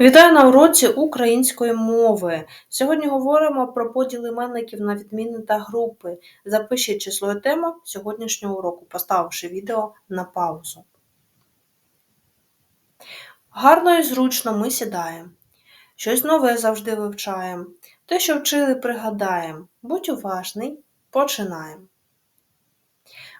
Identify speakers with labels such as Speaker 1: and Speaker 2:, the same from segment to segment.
Speaker 1: Вітаю на уроці української мови. Сьогодні говоримо про поділ іменників на відміни та групи. Запишіть число і тему сьогоднішнього уроку, поставивши відео на паузу. Гарно і зручно ми сідаємо. Щось нове завжди вивчаємо. Те, що вчили, пригадаємо. Будь уважний, починаємо.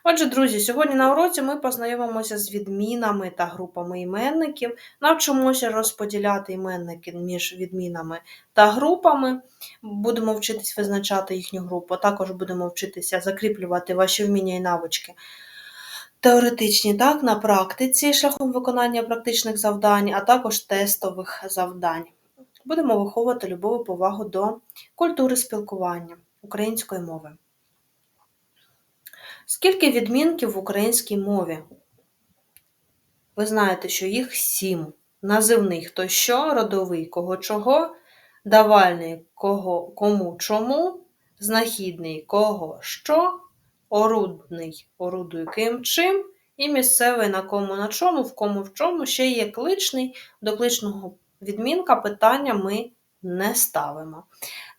Speaker 1: Отже, друзі, сьогодні на уроці ми познайомимося з відмінами та групами іменників, навчимося розподіляти іменники між відмінами та групами, будемо вчитись визначати їхню групу, також будемо вчитися закріплювати ваші вміння і навички. Теоретичні, так, на практиці, шляхом виконання практичних завдань, а також тестових завдань. Будемо виховувати любов і повагу до культури спілкування української мови. Скільки відмінків в українській мові? Ви знаєте, що їх сім. Називний хто що, родовий кого чого, давальний кого кому чому, знахідний кого що, орудний орудує ким чим, і місцевий на кому на чому, в кому в чому, ще є кличний, до кличного відмінка питання ми не ставимо.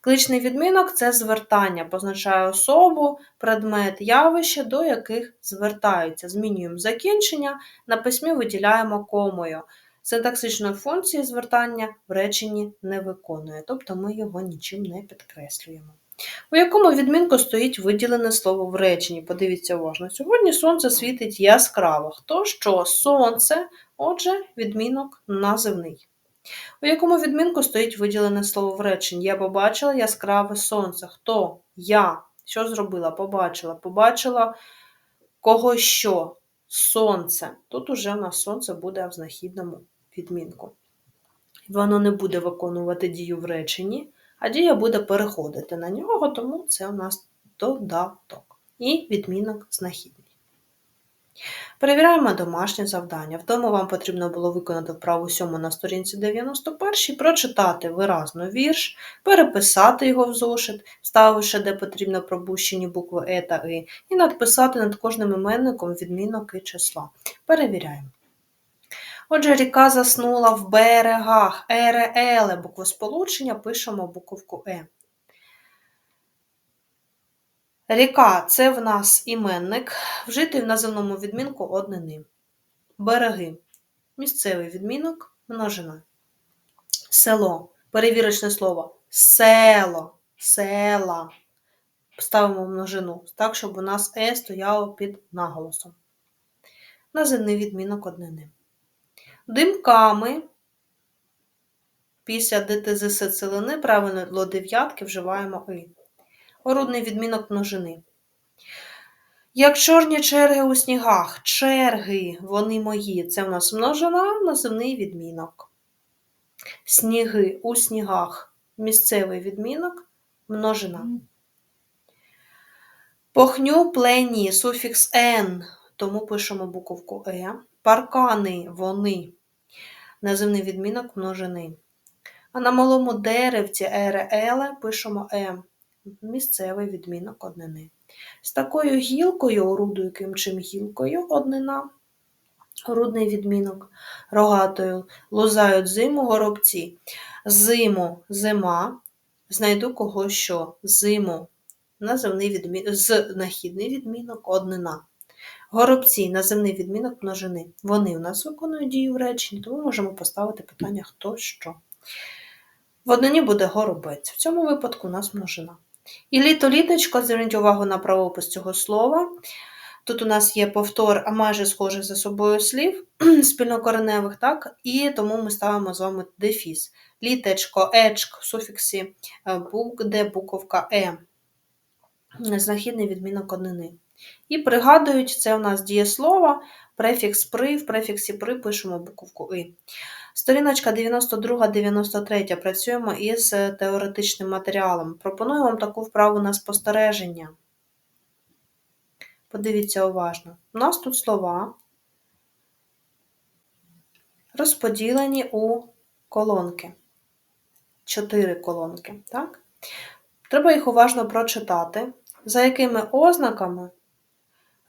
Speaker 1: Кличний відмінок це звертання, позначає особу, предмет, явище, до яких звертаються. Змінюємо закінчення, на письмі виділяємо комою. Синтаксичної функції звертання в реченні не виконує, тобто ми його нічим не підкреслюємо. У якому відмінку стоїть виділене слово в реченні? Подивіться уважно. Сьогодні сонце світить яскраво. Хто що? Сонце, отже, відмінок називний. У якому відмінку стоїть виділене слово в реченні? Я побачила яскраве сонце. Хто? Я. Що зробила? Побачила. Побачила кого що? Сонце. Тут уже у нас сонце буде в знахідному відмінку. Воно не буде виконувати дію в реченні, а дія буде переходити на нього, тому це у нас додаток. І відмінок знахідний. Перевіряємо домашнє завдання. Вдома вам потрібно було виконати вправу 7 на сторінці 91, прочитати виразно вірш, переписати його в зошит, вставивши, де потрібно пробущені букви Е та И, і надписати над кожним іменником відмінок і числа. Перевіряємо. Отже, ріка заснула в берегах, ере, еле, буквосполучення пишемо буковку Е. Ріка це в нас іменник, вжитий в називному відмінку однини. Береги місцевий відмінок множина. Село перевірочне слово село, села. Ставимо множину, так, щоб у нас Е стояло під наголосом. Називний відмінок однини. Димками після ДТЗС целини правильно до дев'ятки вживаємо И. Орудний відмінок множини. Як чорні черги у снігах, черги, вони мої. Це в нас множина, називний відмінок. Сніги у снігах місцевий відмінок, множина. Похню плені, суфікс Н, тому пишемо буковку Е. Паркани вони, називний відмінок множини. А на малому деревці ере пишемо М місцевий відмінок однини. З такою гілкою, орудою кимчим гілкою однина, орудний відмінок, рогатою лузають зиму горобці. Зиму зима, знайду кого що, зиму, називний відмінок, знахідний відмінок однина. Горобці називний відмінок множини. Вони у нас виконують дію в реченні, тому можемо поставити питання хто що. В однині буде горобець. В цьому випадку у нас множина. І літо-літочко, зверніть увагу на правопис цього слова. Тут у нас є повтор, а майже схожих за собою слів, спільнокореневих, так? І тому ми ставимо з вами дефіс. Літечко, ечк, суфіксі, е, де буковка Е, знахідний відмінок однини. І пригадують, це у нас дієслово, префікс при, в префіксі при пишемо буковку И. Сторіночка 92-93. Працюємо із теоретичним матеріалом. Пропоную вам таку вправу на спостереження. Подивіться уважно. У нас тут слова розподілені у колонки. Чотири колонки. Так? Треба їх уважно прочитати, за якими ознаками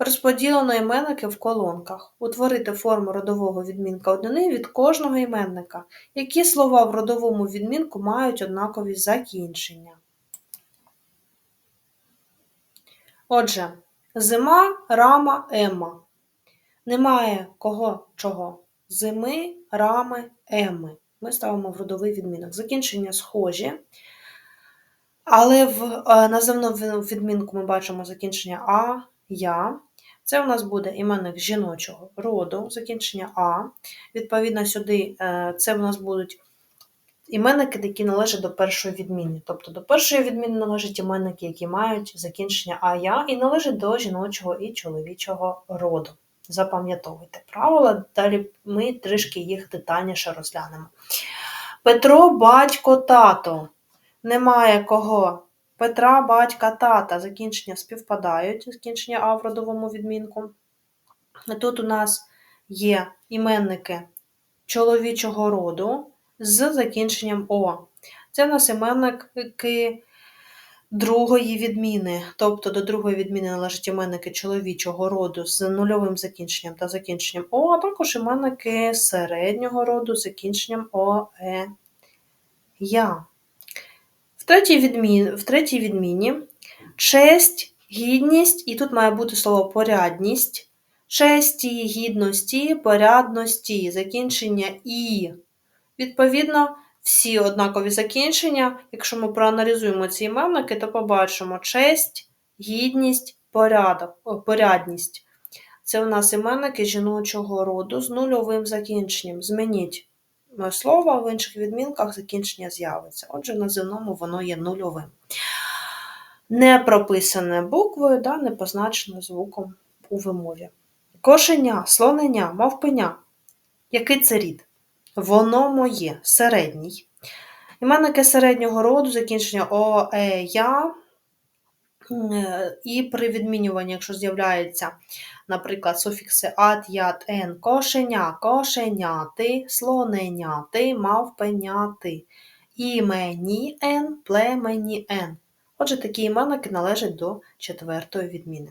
Speaker 1: Розподілено іменники в колонках. Утворити форму родового відмінка однини від кожного іменника. Які слова в родовому відмінку мають однакові закінчення? Отже, зима, рама, емма. Немає кого чого. Зими, рами, емми. Ми ставимо в родовий відмінок. Закінчення схожі. Але в е, називному відмінку ми бачимо закінчення А, Я. Це у нас буде іменник жіночого роду, закінчення А. Відповідно, сюди е, це у нас будуть іменники, які належать до першої відміни. Тобто до першої відміни належать іменники, які мають закінчення А, Я, і належать до жіночого і чоловічого роду. Запам'ятовуйте правила, далі ми трішки їх детальніше розглянемо. Петро, батько, тато. Немає кого. Петра, батька, тата. Закінчення співпадають, закінчення А в родовому відмінку. Тут у нас є іменники чоловічого роду з закінченням О. Це у нас іменники другої відміни. Тобто до другої відміни належать іменники чоловічого роду з нульовим закінченням та закінченням О, а також іменники середнього роду з закінченням О, Е, Я. В третій, відмін, в третій відміні честь, гідність, і тут має бути слово порядність. Честі, гідності, порядності, закінчення і. Відповідно, всі однакові закінчення. Якщо ми проаналізуємо ці іменники, то побачимо честь, гідність, порядок, порядність. Це у нас іменники жіночого роду з нульовим закінченням. Змініть слово, в інших відмінках закінчення з'явиться. Отже, на земному воно є нульовим. Не прописане буквою, да, не позначене звуком у вимові. Кошеня, слоненя, мавпеня. Який це рід? Воно моє, середній. Іменники середнього роду, закінчення о, е, я. Е, і при відмінюванні, якщо з'являються, наприклад, суфікси ат, ят, ен, кошеня, кошеняти, слоненяти, мавпеняти, імені ен, племені ен. Отже, такі іменники належать до четвертої відміни.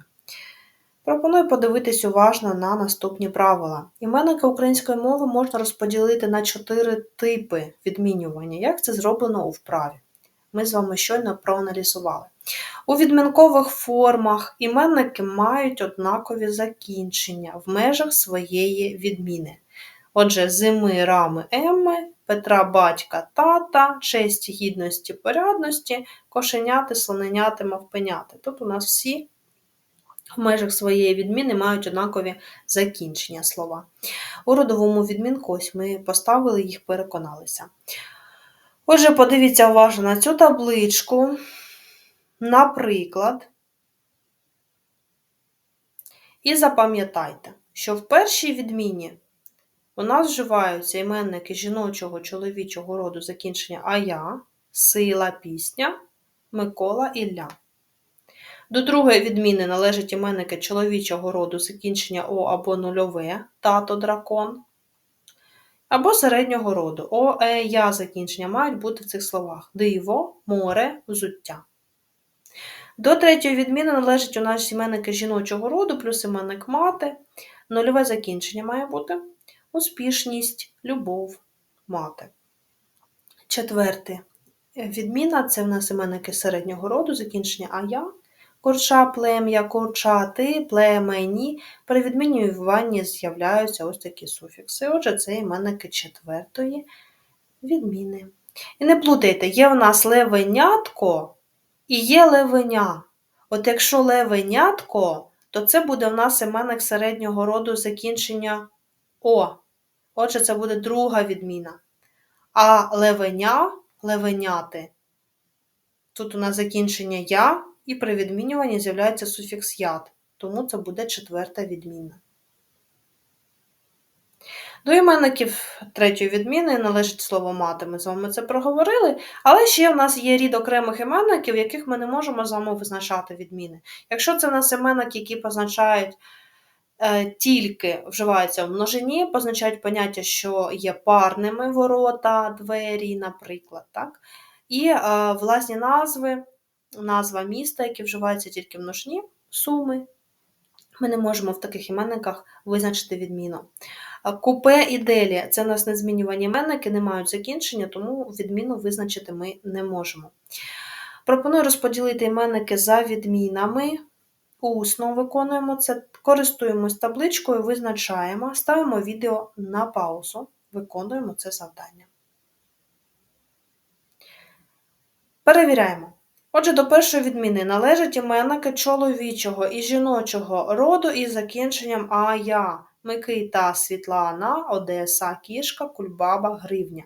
Speaker 1: Пропоную подивитись уважно на наступні правила. Іменники української мови можна розподілити на чотири типи відмінювання. Як це зроблено у вправі? Ми з вами щойно проаналізували. У відмінкових формах іменники мають однакові закінчення в межах своєї відміни. Отже, зими, рами, емми, Петра батька тата, честі, гідності, порядності, кошеняти, слоненяти, мавпеняти. Тут у нас всі в межах своєї відміни мають однакові закінчення слова. У родовому відмінку ось ми поставили їх, переконалися. Отже, подивіться уважно на цю табличку. Наприклад, і запам'ятайте, що в першій відміні у нас вживаються іменники жіночого, чоловічого роду закінчення ая, сила, пісня, Микола Ілля. До другої відміни належать іменники чоловічого роду закінчення О або нульове, тато дракон, або середнього роду. О, е, я закінчення мають бути в цих словах: диво, море, взуття. До третьої відміни належать у нас іменники жіночого роду, плюс іменник мати. Нульове закінчення має бути успішність, любов, мати. Четверте відміна це в нас іменники середнього роду, закінчення а я. Корча, плем'я, корчати, племені. При відмінюванні з'являються ось такі суфікси. Отже, це іменники четвертої відміни. І не плутайте, є в нас левенятко і є левеня. От якщо левенятко, то це буде в нас іменник середнього роду закінчення О. Отже, це буде друга відміна. А левеня, левеняти. Тут у нас закінчення я, і при відмінюванні з'являється суфікс яд, тому це буде четверта відміна. До іменників третьої відміни належить слово мати, ми з вами це проговорили, але ще в нас є рід окремих іменників, яких ми не можемо з вами визначати відміни. Якщо це в нас іменники, які позначають е, тільки вживаються в множині, позначають поняття, що є парними ворота, двері, наприклад. Так? І е, власні назви, назва міста, які вживаються тільки в множині, суми, Ми не можемо в таких іменниках визначити відміну. Купе і делі це у нас незмінювані іменники, не мають закінчення, тому відміну визначити ми не можемо. Пропоную розподілити іменники за відмінами. Усно виконуємо це, користуємось табличкою, визначаємо, ставимо відео на паузу, виконуємо це завдання. Перевіряємо. Отже, до першої відміни належать іменники чоловічого і жіночого роду із закінченням ая. Микита, Світлана, Одеса, Кішка, Кульбаба, Гривня.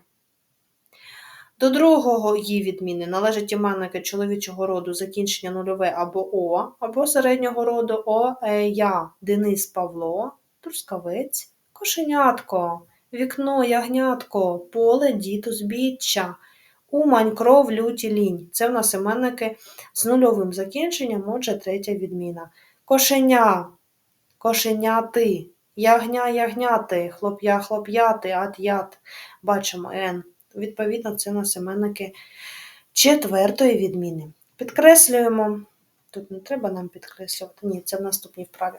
Speaker 1: До другого її відміни належать іменники чоловічого роду закінчення нульове або О, або середнього роду О, Е, Я, Денис Павло, Трускавець, Кошенятко, Вікно, Ягнятко, Поле, Дід, Узбіччя, Умань, кров, люті, лінь. Це в нас іменники з нульовим закінченням, отже, третя відміна. Кошеня, кошеняти, ягня, ягняти, хлоп'я, хлоп'яти, ат, ят. Бачимо Н. Відповідно, це у нас іменники четвертої відміни. Підкреслюємо. Тут не треба нам підкреслювати, ні, це в наступній вправі.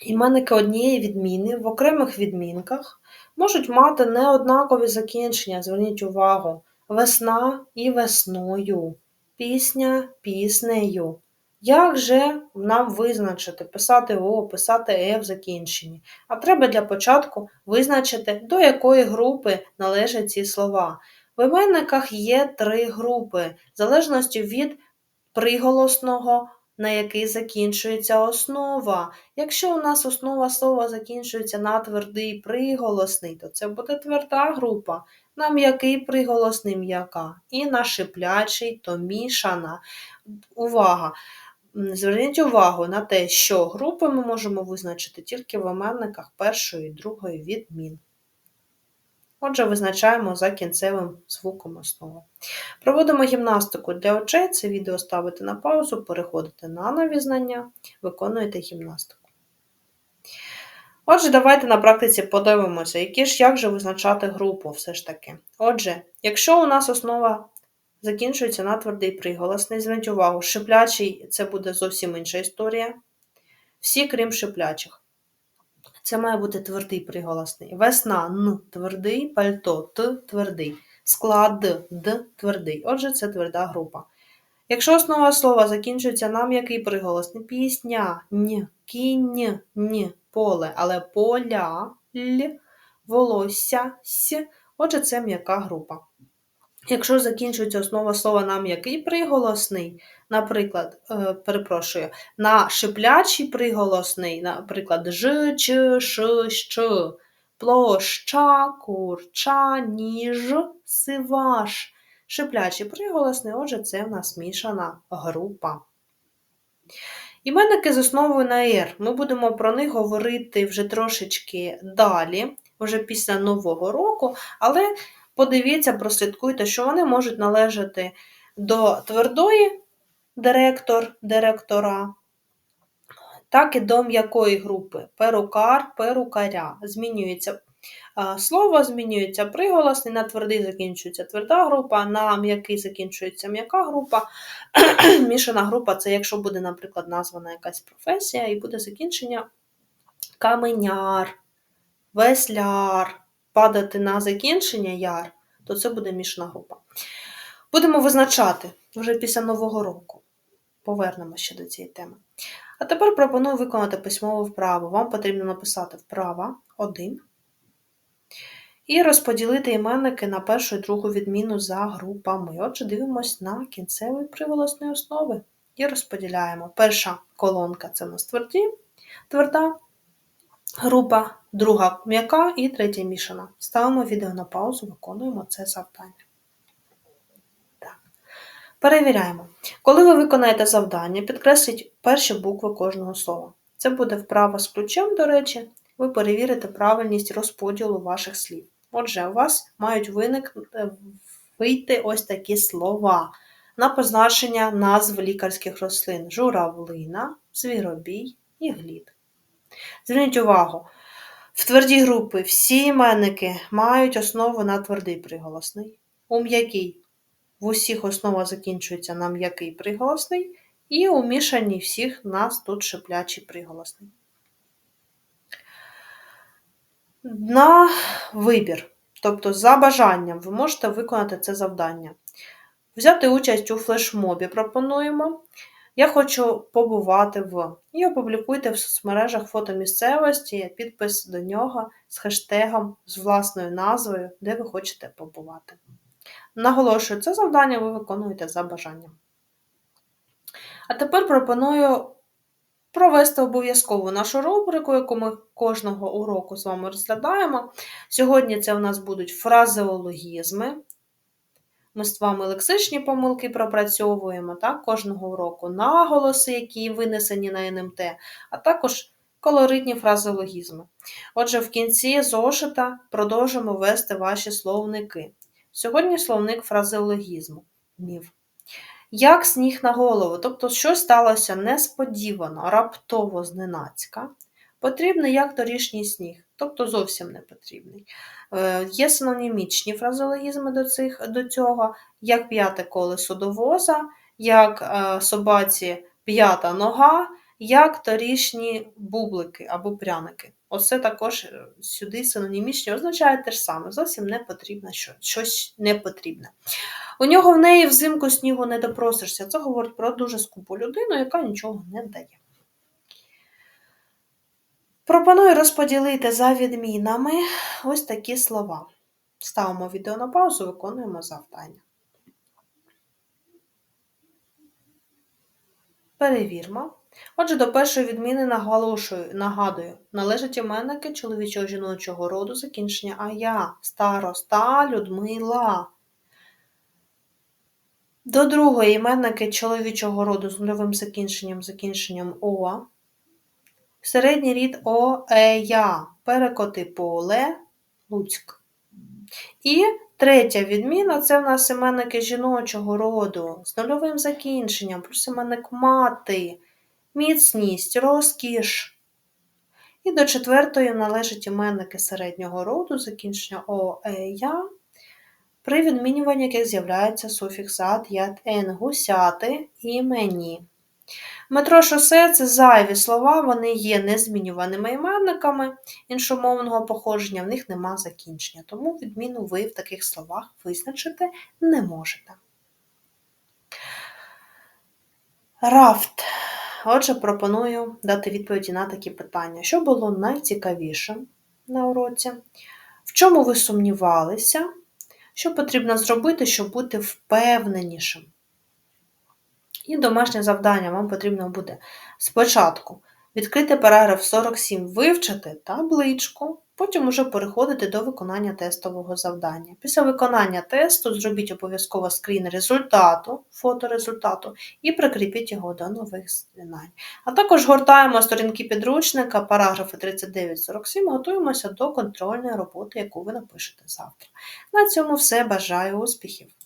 Speaker 1: Іменники однієї відміни в окремих відмінках можуть мати неоднакові закінчення. Зверніть увагу весна і весною, пісня піснею. Як же нам визначити, писати О, писати Е в закінченні? А треба для початку визначити, до якої групи належать ці слова. В іменниках є три групи, в залежності від приголосного, на який закінчується основа. Якщо у нас основа слова закінчується на твердий приголосний, то це буде тверда група на м'який приголосний м'яка і на шиплячий то мішана. Увага! Зверніть увагу на те, що групи ми можемо визначити тільки в іменниках першої і другої відмін. Отже, визначаємо за кінцевим звуком основи. Проводимо гімнастику для очей. Це відео ставите на паузу, переходите на нові знання, виконуєте гімнастику. Отже, давайте на практиці подивимося, які ж як же визначати групу все ж таки. Отже, якщо у нас основа закінчується на твердий приголосний, зверніть увагу, шиплячий це буде зовсім інша історія. Всі, крім шиплячих. Це має бути твердий приголосний. Весна Н твердий, пальто Т твердий, склад Д твердий. Отже, це тверда група. Якщо основа слова закінчується на м'який приголосний, пісня, н, кінь, н, поле, але поля, л, волосся, с, отже, це м'яка група. Якщо закінчується основа слова на м'який приголосний, наприклад, е, перепрошую, на шиплячий приголосний, наприклад, ж, ч, ш, щ, площа, курча, ніж, сиваш. Шиплячий приголосний, отже, це в нас мішана група. Іменники з основою на «р». Ми будемо про них говорити вже трошечки далі, вже після Нового року, але подивіться, прослідкуйте, що вони можуть належати до твердої директор, директора, так і до м'якої групи перукар, перукаря. Змінюється слово, змінюється приголосний, на твердий закінчується тверда група, на м'який закінчується м'яка група. Мішана група це якщо буде, наприклад, названа якась професія, і буде закінчення каменяр, весляр, падати на закінчення яр, то це буде мішана група. Будемо визначати вже після Нового року. Повернемося ще до цієї теми. А тепер пропоную виконати письмову вправу. Вам потрібно написати вправа 1 і розподілити іменники на першу і другу відміну за групами. Отже, дивимось на кінцевий приголосної основи і розподіляємо. Перша колонка це у нас тверді, тверда група, друга м'яка і третя мішана. Ставимо відео на паузу, виконуємо це завдання. Перевіряємо. Коли ви виконаєте завдання, підкресліть перші букви кожного слова. Це буде вправа з ключем, до речі, ви перевірите правильність розподілу ваших слів. Отже, у вас мають виник... Е, вийти ось такі слова на позначення назв лікарських рослин: журавлина, звіробій і глід. Зверніть увагу, в тверді групи всі іменники мають основу на твердий приголосний. У м'якій в усіх основа закінчується на м'який приголосний, і у мішанні всіх нас тут шиплячий приголосний. На вибір. Тобто, за бажанням, ви можете виконати це завдання. Взяти участь у флешмобі пропонуємо. Я хочу побувати в. І опублікуйте в соцмережах фото місцевості, підпис до нього з хештегом, з власною назвою, де ви хочете побувати. Наголошую, це завдання ви виконуєте за бажанням. А тепер пропоную провести обов'язково нашу рубрику, яку ми кожного уроку з вами розглядаємо. Сьогодні це у нас будуть фразеологізми. Ми з вами лексичні помилки пропрацьовуємо так, кожного уроку наголоси, які винесені на НМТ, а також колоритні фразеологізми. Отже, в кінці зошита продовжимо вести ваші словники. Сьогодні словник фразеологізму. Мів. Як сніг на голову, тобто щось сталося несподівано, раптово зненацька. Потрібний як торішній сніг, тобто зовсім не потрібний. Е, Є синонімічні фразеологізми до цих, до цього, як п'яте колесо до воза, як е, собаці п'ята нога, як торішні бублики або пряники. Оце також е, сюди синонімічні означає те ж саме, зовсім не потрібно що- щось не потрібне. У нього в неї взимку снігу не допросишся. Це говорить про дуже скупу людину, яка нічого не дає. Пропоную розподілити за відмінами ось такі слова. Ставимо відео на паузу, виконуємо завдання. Перевірмо. Отже, до першої відміни наголошую, нагадую, належать іменники чоловічого жіночого роду закінчення а я, староста, Людмила. До другої іменники чоловічого роду з нульовим закінченням закінченням О. Середній рід О, Е, Я. Перекоти поле, Луцьк. І третя відміна це в нас іменники жіночого роду з нульовим закінченням, плюс іменник мати, міцність, розкіш. І до четвертої належать іменники середнього роду, закінчення О, Е, при відмінюванні яких з'являється суфікс ат, ят, ен, гусяти, імені. Метро шосе це зайві слова, вони є незмінюваними іменниками іншомовного походження, в них нема закінчення, тому відміну ви в таких словах визначити не можете. Рафт. Отже, пропоную дати відповіді на такі питання. Що було найцікавішим на уроці? В чому ви сумнівалися? Що потрібно зробити, щоб бути впевненішим? І домашнє завдання вам потрібно буде спочатку відкрити параграф 47, вивчити табличку, потім уже переходити до виконання тестового завдання. Після виконання тесту зробіть обов'язково скрін результату, фото результату і прикріпіть його до нових знань. А також гортаємо сторінки підручника, параграфи 39-47, готуємося до контрольної роботи, яку ви напишете завтра. На цьому все. Бажаю успіхів!